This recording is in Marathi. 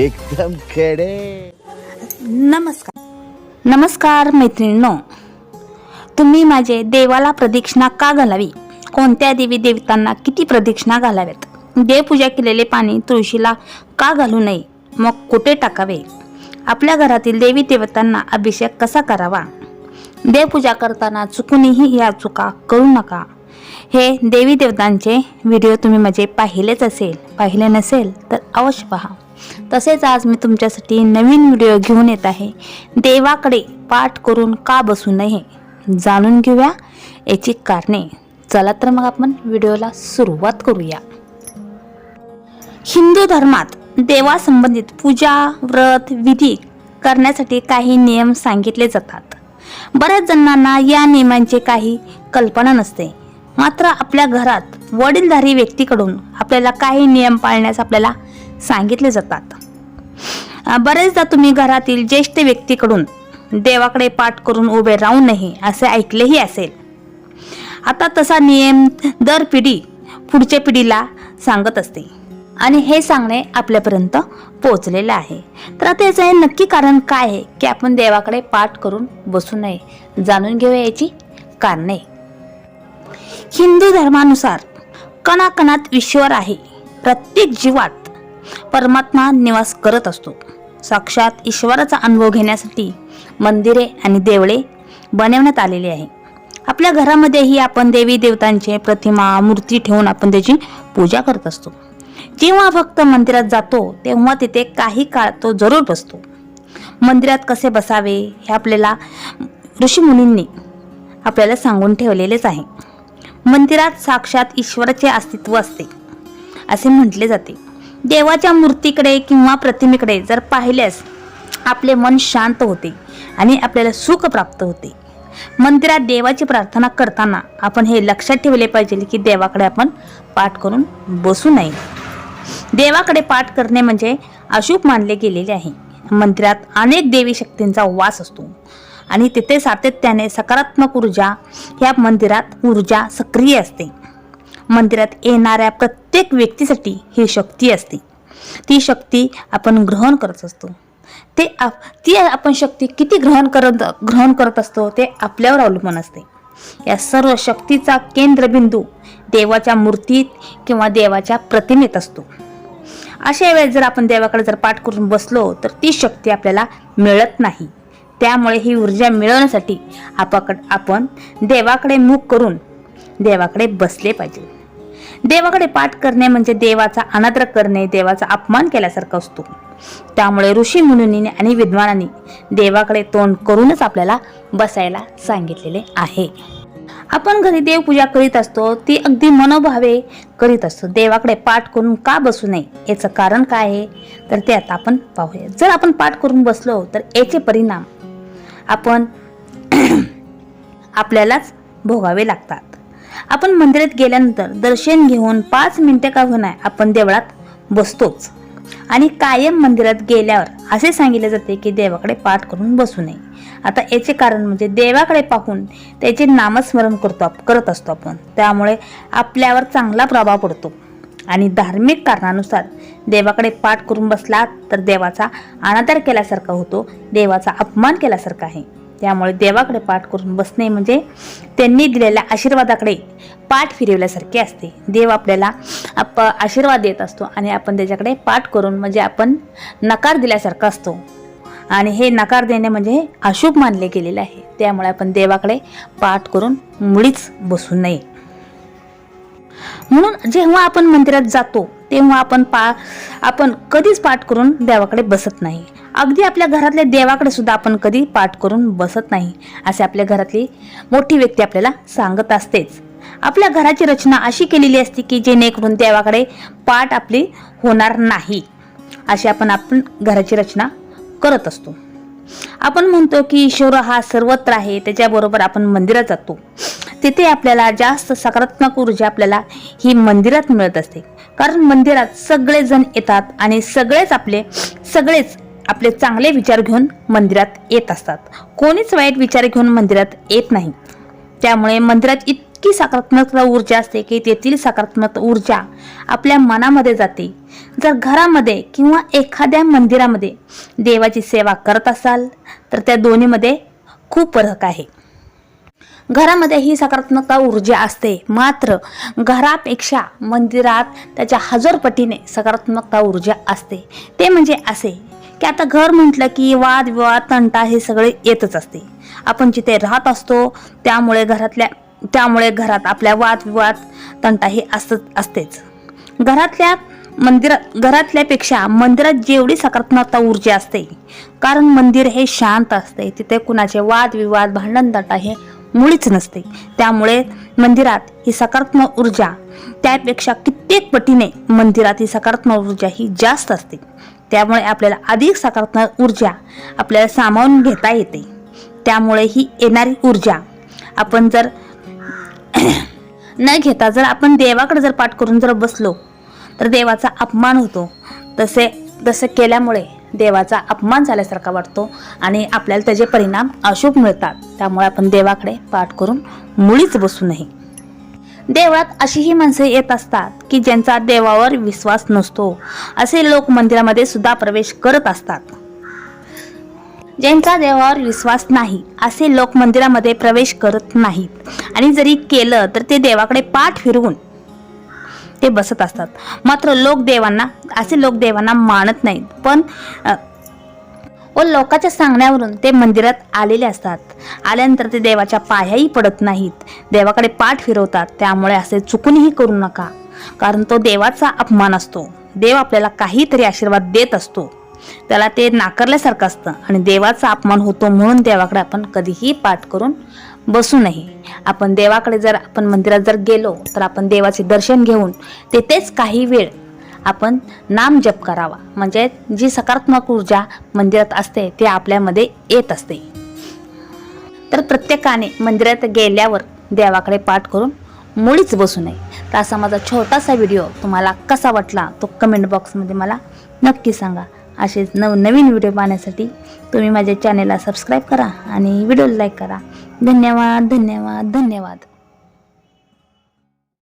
एकदम खेडे. नमस्कार. नमस्कार मैत्रिणींनो. तुम्ही माझे देवाला प्रदक्षिणा का घालावी? कोणत्या देवी देवतांना किती प्रदक्षिणा घालाव्यात? देवपूजा केलेले पाणी तुळशीला का घालू नये? मग कुठे टाकावे? आपल्या घरातील देवी देवतांना अभिषेक कसा करावा? देवपूजा करताना चुकूनही या चुका करू नका. हे देवी देवतांचे व्हिडिओ तुम्ही माझे पाहिलेच असेल पाहिले नसेल तर अवश्य पहा. तसेच आज मी तुमच्यासाठी नवीन व्हिडिओ घेऊन येत आहे. देवाकडे पाठ करून का बसू नये? जाणून घेऊया याची कारणे. चला तर मग आपण व्हिडिओला सुरुवात करूया. हिंदू धर्मात देवासंबंधित पूजा व्रत विधी करण्यासाठी काही नियम सांगितले जातात. बऱ्याच जणांना या नियमांची काही कल्पना नसते. मात्र आपल्या घरात वडीलधारी व्यक्तीकडून आपल्याला काही नियम पाळण्यास आपल्याला सांगितले जातात. बरेचदा तुम्ही घरातील ज्येष्ठ व्यक्तीकडून देवाकडे पाठ करून उभे राहू नये असे ऐकलेही असेल. आता तसा नियम दर पिढी पुढच्या पिढीला सांगत असते. आणि हे सांगणे आपल्यापर्यंत पोचलेलं आहे. तर त्याचं हे नक्की कारण काय आहे की आपण देवाकडे पाठ करून बसू नये जाणून घेऊया याची कारणे. हिंदू धर्मानुसार कणाकणात ईश्वर आहे. प्रत्येक जीवात परमात्मा निवास करत असतो. साक्षात ईश्वराचा अनुभव घेण्यासाठी मंदिरे आणि देवळे बनवण्यात आलेली आहे. आपल्या घरामध्येही आपण देवी देवतांचे प्रतिमा मूर्ती ठेवून आपण त्याची पूजा करत असतो. जेव्हा भक्त मंदिरात जातो तेव्हा तिथे काही काळ तो जरूर बसतो. मंदिरात कसे बसावे हे आपल्याला ऋषीमुनींनी आपल्याला सांगून ठेवलेलेच आहे. मंदिरात साक्षात ईश्वराचे अस्तित्व असते असे म्हटले जाते. देवाच्या मूर्तीकडे किंवा प्रतिमेकडे जर पाहिल्यास आपले मन शांत होते आणि आपल्याला सुख प्राप्त होते. मंदिरात देवाची प्रार्थना करताना आपण हे लक्षात ठेवले पाहिजे की देवाकडे आपण पाठ करून बसू नये. देवाकडे पाठ करणे म्हणजे अशुभ मानले गेलेले आहे. मंदिरात अनेक देवी शक्तींचा वास असतो आणि तिथे सातत्याने सकारात्मक ऊर्जा ह्या मंदिरात ऊर्जा सक्रिय असते. मंदिरात येणाऱ्या प्रत्येक प्रत्येक व्यक्तीसाठी ही शक्ती असते. ती शक्ती आपण ग्रहण करत असतो. ते आप ती आपण शक्ती किती ग्रहण करत ग्रहण करत असतो ते आपल्यावर अवलंबून असते. या सर्व शक्तीचा केंद्रबिंदू देवाच्या मूर्तीत किंवा देवाच्या प्रतिमेत असतो. अशा वेळेस जर आपण देवाकडे जर पाठ करून बसलो तर ती शक्ती आपल्याला मिळत नाही. त्यामुळे ही ऊर्जा मिळवण्यासाठी आपाकड आपण देवाकडे मुख करून देवाकडे बसले पाहिजे. देवाकडे पाठ करणे म्हणजे देवाचा अनादर करणे देवाचा अपमान केल्यासारखं असतो. त्यामुळे ऋषी मुनींनी आणि विद्वानांनी देवाकडे तोंड करूनच आपल्याला बसायला सांगितलेले आहे. आपण घरी देवपूजा करीत असतो ती अगदी मनोभावे करीत असतो. देवाकडे पाठ करून का बसू नये याचं कारण काय आहे? तर ते आता आपण पाहूया. जर आपण पाठ करून बसलो तर याचे परिणाम आपण आपल्यालाच भोगावे लागतात. आपण मंदिरात गेल्यानंतर दर्शन घेऊन पाच मिनटं का होणार आपण देवळात बसतोच. आणि कायम मंदिरात गेल्यावर असे सांगितले जाते की देवाकडे पाठ करून बसू नये. आता याचे कारण म्हणजे देवाकडे पाहून त्याचे नामस्मरण करतो करत असतो आपण. त्यामुळे आपल्यावर चांगला प्रभाव पडतो. आणि धार्मिक कारणानुसार देवाकडे पाठ करून बसला तर देवाचा अनादर केल्यासारखा होतो. देवाचा अपमान केल्यासारखा आहे. त्यामुळे देवाकडे पाठ करून बसणे म्हणजे त्यांनी दिलेल्या आशीर्वादाकडे पाठ फिरवल्यासारखे असते. देव आपल्याला आप आशीर्वाद देत असतो आणि आपण त्याच्याकडे पाठ करून म्हणजे आपण नकार दिल्यासारखा असतो. आणि हे नकार देणे म्हणजे अशुभ मानले गेलेले आहे. त्यामुळे आपण देवाकडे पाठ करून मुळीच बसू नये. म्हणून जेव्हा आपण मंदिरात जातो तेव्हा आपण पा आपण कधीच पाठ करून देवाकडे बसत नाही. अगदी आपल्या घरातल्या देवाकडे सुद्धा आपण कधी पाठ करून बसत नाही असे आपल्या घरातली मोठी व्यक्ती आपल्याला सांगत असतेच. आपल्या घराची रचना अशी केलेली असते की जेणेकरून देवाकडे पाठ आपली होणार नाही अशी आपण आपण घराची रचना करत असतो. आपण म्हणतो की ईश्वर हा सर्वत्र आहे त्याच्याबरोबर आपण मंदिरात जातो. तिथे आपल्याला जास्त सकारात्मक ऊर्जा आपल्याला ही मंदिरात मिळत असते. कारण मंदिरात सगळेजण येतात आणि सगळेच आपले सगळेच आपले चांगले विचार घेऊन मंदिरात येत असतात. कोणीच वाईट विचार घेऊन मंदिरात येत नाही. त्यामुळे मंदिरात इतकी सकारात्मक ऊर्जा असते की तेथील सकारात्मक ऊर्जा आपल्या मनामध्ये जाते. जर घरामध्ये किंवा एखाद्या मंदिरामध्ये देवाची सेवा करत असाल तर त्या दोन्हीमध्ये खूप फरक आहे. घरामध्ये ही सकारात्मकता ऊर्जा असते. मात्र घरापेक्षा मंदिरात त्याच्या हजरपटीने सकारात्मकता ऊर्जा असते. ते म्हणजे असे की आता घर म्हटलं की वाद विवाद तंटा हे सगळे येतच असते. आपण जिथे राहत असतो त्यामुळे घरातल्या त्यामुळे घरात आपल्या वादविवाद तंटा हे असत असतेच. घरातल्या मंदिरात घरातल्यापेक्षा मंदिरात जेवढी सकारात्मकता ऊर्जा असते कारण मंदिर हे शांत असते तिथे कुणाचे वादविवाद भांडण तंटा हे मुळीच नसते. त्यामुळे मंदिरात ही सकारात्मक ऊर्जा त्यापेक्षा कित्येक पटीने मंदिरात ही सकारात्मक ऊर्जा ही जास्त असते. त्यामुळे आपल्याला अधिक सकारात्मक ऊर्जा आपल्याला सामावून घेता येते. त्यामुळे ही येणारी ऊर्जा आपण जर न घेता जर आपण देवाकडे जर पाठ करून जर बसलो तर देवाचा अपमान होतो. तसे तसे केल्यामुळे देवाचा अपमान झाल्यासारखा वाटतो आणि आपल्याला त्याचे परिणाम अशुभ मिळतात. त्यामुळे आपण देवाकडे पाठ करून मुळीच बसू नये. देवळात अशीही माणसे येत असतात की ज्यांचा देवावर विश्वास नसतो. असे लोक मंदिरामध्ये सुद्धा प्रवेश करत असतात. ज्यांचा देवावर विश्वास नाही असे लोक मंदिरामध्ये प्रवेश करत नाहीत. आणि जरी केलं तर ते देवाकडे पाठ फिरवून ते बसत असतात. मात्र लोक देवांना असे लोक देवांना मानत नाहीत. पण व लोकांच्या सांगण्यावरून ते मंदिरात आलेले असतात. आल्यानंतर ते देवाच्या पायाही पडत नाहीत. देवाकडे पाठ फिरवतात. त्यामुळे असे चुकूनही करू नका. कारण तो देवाचा अपमान असतो. देव आपल्याला काहीतरी आशीर्वाद देत असतो. त्याला ते नाकारल्यासारखं असतं आणि देवाचा अपमान होतो म्हणून देवाकडे आपण कधीही पाठ करून बसू नये आपण देवाकडे जर आपण मंदिरात जर गेलो तर आपण देवाचे दर्शन घेऊन तेथेच काही वेळ आपण नाम जप करावा. म्हणजे जी सकारात्मक ऊर्जा मंदिरात असते ते आपल्यामध्ये येत असते. तर प्रत्येकाने मंदिरात गेल्यावर देवाकडे पाठ करून मुळीच बसू नये. तर असा माझा छोटासा व्हिडिओ तुम्हाला कसा वाटला तो कमेंट बॉक्समध्ये मला नक्की सांगा. असेच नव नवीन व्हिडिओ पाहण्यासाठी तुम्ही माझ्या चॅनेलला सबस्क्राईब करा आणि व्हिडिओ लाईक करा. धन्यवाद धन्यवाद धन्यवाद.